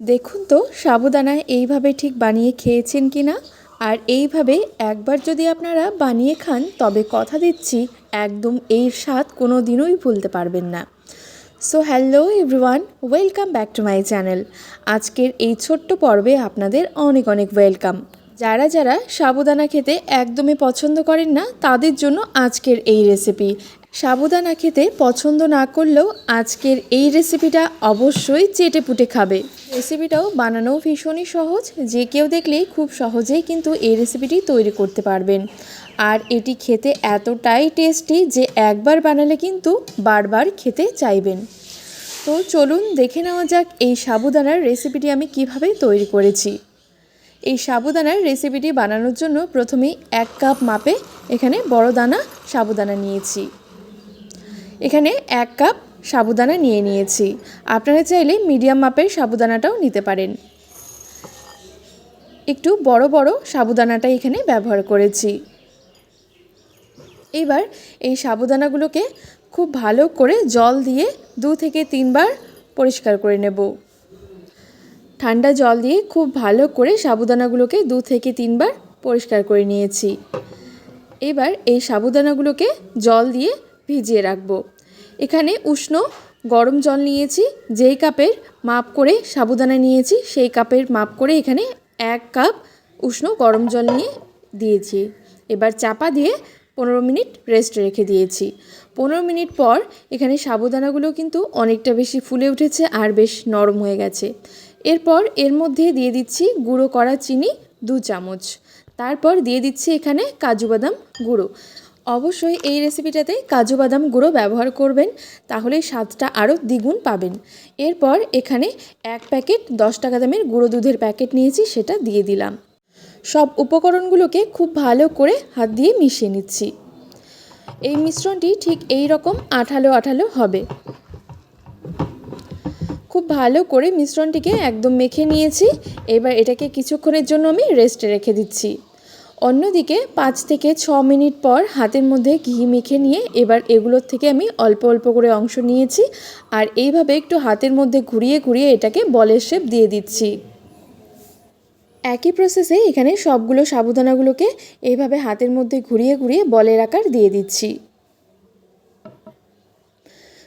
দেখুন তো, সাবুদানা এইভাবে ঠিক বানিয়ে খেয়েছেন কি না? আর এইভাবে একবার যদি আপনারা বানিয়ে খান, তবে কথা দিচ্ছি, একদম এই স্বাদ কোনো দিনই ভুলতে পারবেন না। So hello everyone welcome back to my channel আজকের এই ছোট্ট পর্বে আপনাদের অনেক অনেক ওয়েলকাম যারা যারা সাবুদানা খেতে একদমই পছন্দ করেন না, তাদের জন্য আজকের এই রেসিপি সাবুদানা খেতে পছন্দ না করলেও আজকের এই রেসিপিটা অবশ্যই চেটে পুটে খাবে। রেসিপিটাও বানানোও ভীষণই সহজ। যে কেউ দেখলেই খুব সহজেই কিন্তু এই রেসিপিটি তৈরি করতে পারবেন। আর এটি খেতে এতটাই টেস্টি যে একবার বানালে কিন্তু বারবার খেতে চাইবেন। তো চলুন দেখে নেওয়া যাক এই সাবুদানার রেসিপিটি আমি কীভাবে তৈরি করেছি। এই সাবুদানার রেসিপিটি বানানোর জন্য প্রথমেই এক কাপ মাপে এখানে বড় দানা সাবুদানা নিয়েছি। এখানে এক কাপ সাবুদানা নিয়ে নিয়েছি। আপনারা চাইলে মিডিয়াম মাপের সাবুদানাটাও নিতে পারেন। একটু বড় বড় সাবুদানাটা এখানে ব্যবহার করেছি। এবার এই সাবুদানাগুলোকে খুব ভালো করে জল দিয়ে দু থেকে তিনবার পরিষ্কার করে নেব। ঠান্ডা জল দিয়ে খুব ভালো করে সাবুদানাগুলোকে দু থেকে তিনবার পরিষ্কার করে নিয়েছি। এবার এই সাবুদানাগুলোকে জল দিয়ে ভিজিয়ে রাখব। এখানে উষ্ণ গরম জল নিয়েছি, যেই কাপের মাপ করে সাবুদানা নিয়েছি, সেই কাপের মাপ করে এখানে এক কাপ উষ্ণ গরম জল নিয়ে দিয়েছি। এবার চাপা দিয়ে পনেরো মিনিট রেস্ট রেখে দিয়েছি। পনেরো মিনিট পর এখানে সাবুদানাগুলো কিন্তু অনেকটা বেশি ফুলে উঠেছে আর বেশ নরম হয়ে গেছে। এরপর এর মধ্যে দিয়ে দিচ্ছি গুঁড়ো করা চিনি দু চামচ। তারপর দিয়ে দিচ্ছি এখানে কাজু বাদাম গুঁড়ো। অবশ্যই এই রেসিপিটাতে কাজু বাদাম গুঁড়ো ব্যবহার করবেন, তাহলে স্বাদটা আরও দ্বিগুণ পাবেন। এরপর এখানে এক প্যাকেট দশ টাকা দামের গুঁড়ো দুধের প্যাকেট নিয়েছি, সেটা দিয়ে দিলাম। সব উপকরণগুলোকে খুব ভালো করে হাত দিয়ে মিশিয়ে নিচ্ছি। এই মিশ্রণটি ঠিক এই রকম আঠালো আঠালো হবে। খুব ভালো করে মিশ্রণটিকে একদম মেখে নিয়েছি। এবার এটাকে কিছুক্ষণের জন্য আমি রেস্টে রেখে দিচ্ছি। অন্যদিকে পাঁচ থেকে ছ মিনিট পর হাতের মধ্যে ঘি মেখে নিয়ে এবার এগুলোর থেকে আমি অল্প অল্প করে অংশ নিয়েছি আর এইভাবে একটু হাতের মধ্যে ঘুরিয়ে ঘুরিয়ে এটাকে বলের শেপ দিয়ে দিচ্ছি। একই প্রসেসে এখানে সবগুলো সাবুদানাগুলোকে এইভাবে হাতের মধ্যে ঘুরিয়ে ঘুরিয়ে বলের আকার দিয়ে দিচ্ছি।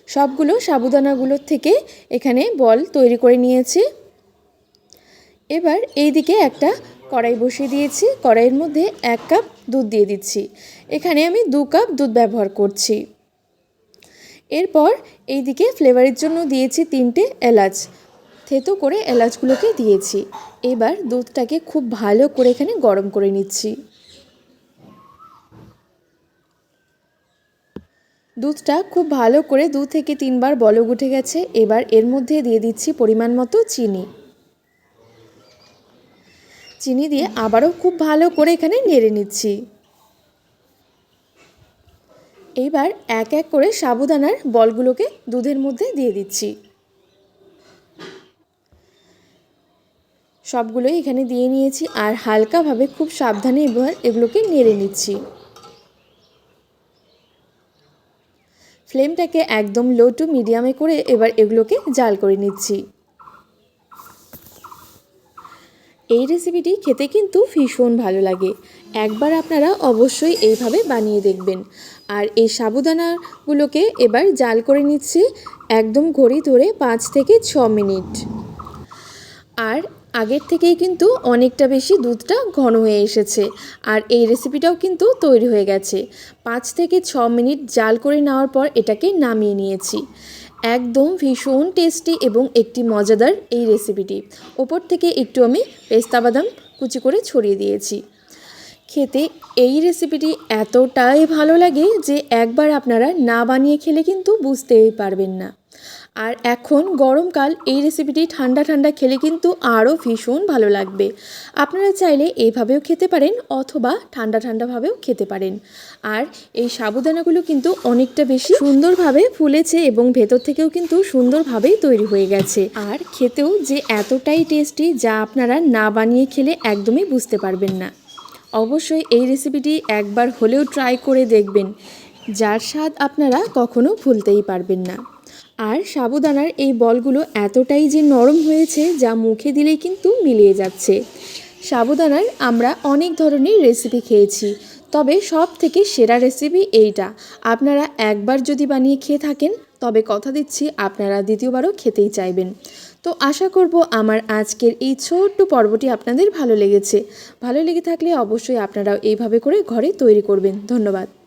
সবগুলো সাবুদানাগুলোর থেকে এখানে বল তৈরি করে নিয়েছি। এবার এই দিকে একটা কড়াই বসিয়ে দিয়েছি। কড়াইয়ের মধ্যে এক কাপ দুধ দিয়ে দিচ্ছি। এখানে আমি দু কাপ দুধ ব্যবহার করছি। এরপর এই দিকে ফ্লেভারের জন্য দিয়েছি তিনটে এলাচ। থেতো করে এলাচগুলোকে দিয়েছি। এবার দুধটাকে খুব ভালো করে এখানে গরম করে নিচ্ছি। দুধটা খুব ভালো করে দু থেকে তিনবার বলক উঠে গেছে। এবার এর মধ্যে দিয়ে দিচ্ছি পরিমাণ মতো চিনি। চিনি দিয়ে আবারও খুব ভালো করে এখানে নেড়ে নিচ্ছি। এইবার এক এক করে সাবুদানার বলগুলোকে দুধের মধ্যে দিয়ে দিচ্ছি। সবগুলোই এখানে দিয়ে নিয়েছি আর হালকাভাবে খুব সাবধানে এবার এগুলোকে নেড়ে নিচ্ছি। ফ্লেমটাকে একদম লো টু মিডিয়ামে করে এবার এগুলোকে জাল করে নিচ্ছি। এই রেসিপিটি খেতে কিন্তু ভীষণ ভালো লাগে। একবার আপনারা অবশ্যই এইভাবে বানিয়ে দেখবেন। আর এই সাবুদানাগুলোকে এবার জাল করে নিচ্ছি একদম ঘড়ি ধরে পাঁচ থেকে ছ মিনিট। আর আগের থেকেই কিন্তু অনেকটা বেশি দুধটা ঘন হয়ে এসেছে। আর এই রেসিপিটাও কিন্তু তৈরি হয়ে গেছে। পাঁচ থেকে ছ মিনিট জাল করে নেওয়ার পর এটাকে নামিয়ে নিয়েছি। একদম ভীষণ টেস্টি এবং একটি মজাদার এই রেসিপিটি ওপর থেকে একটু আমি পেস্তা বাদাম কুচি করে ছড়িয়ে দিয়েছি। খেতে এই রেসিপিটি এতটাই ভালো লাগে যে একবার আপনারা না বানিয়ে খেলে কিন্তু বুঝতেই পারবেন না। আর এখন গরমকাল, এই রেসিপিটি ঠান্ডা ঠান্ডা খেলে কিন্তু আরও ভীষণ ভালো লাগবে। আপনারা চাইলে এইভাবেও খেতে পারেন অথবা ঠান্ডা ঠান্ডাভাবেও খেতে পারেন। আর এই সাবুদানাগুলো কিন্তু অনেকটা বেশি সুন্দরভাবে ফুলেছে এবং ভেতর থেকেও কিন্তু সুন্দরভাবেই তৈরি হয়ে গেছে। আর খেতেও যে এতটাই টেস্টি যা আপনারা না বানিয়ে খেলে একদমই বুঝতে পারবেন না। অবশ্যই এই রেসিপিটি একবার হলেও ট্রাই করে দেখবেন। যার স্বাদ আপনারা কখনো ভুলতেই পারবেন না। আর সাবুদানার এই বলগুলো এতটাই যে নরম হয়েছে যা মুখে দিলেই কিন্তু মিলিয়ে যাচ্ছে। সাবুদানার আমরা অনেক ধরনের রেসিপি খেয়েছি, তবে সব থেকে সেরা রেসিপি এইটা। আপনারা একবার যদি বানিয়ে খেয়ে থাকেন, তবে কথা দিচ্ছি আপনারা দ্বিতীয়বারও খেতেই চাইবেন। তো আশা করব আমার আজকের এই ছোট্ট পর্বটি আপনাদের ভালো লেগেছে। ভালো লেগে থাকলে অবশ্যই আপনারাও এইভাবে করে ঘরে তৈরি করবেন। ধন্যবাদ।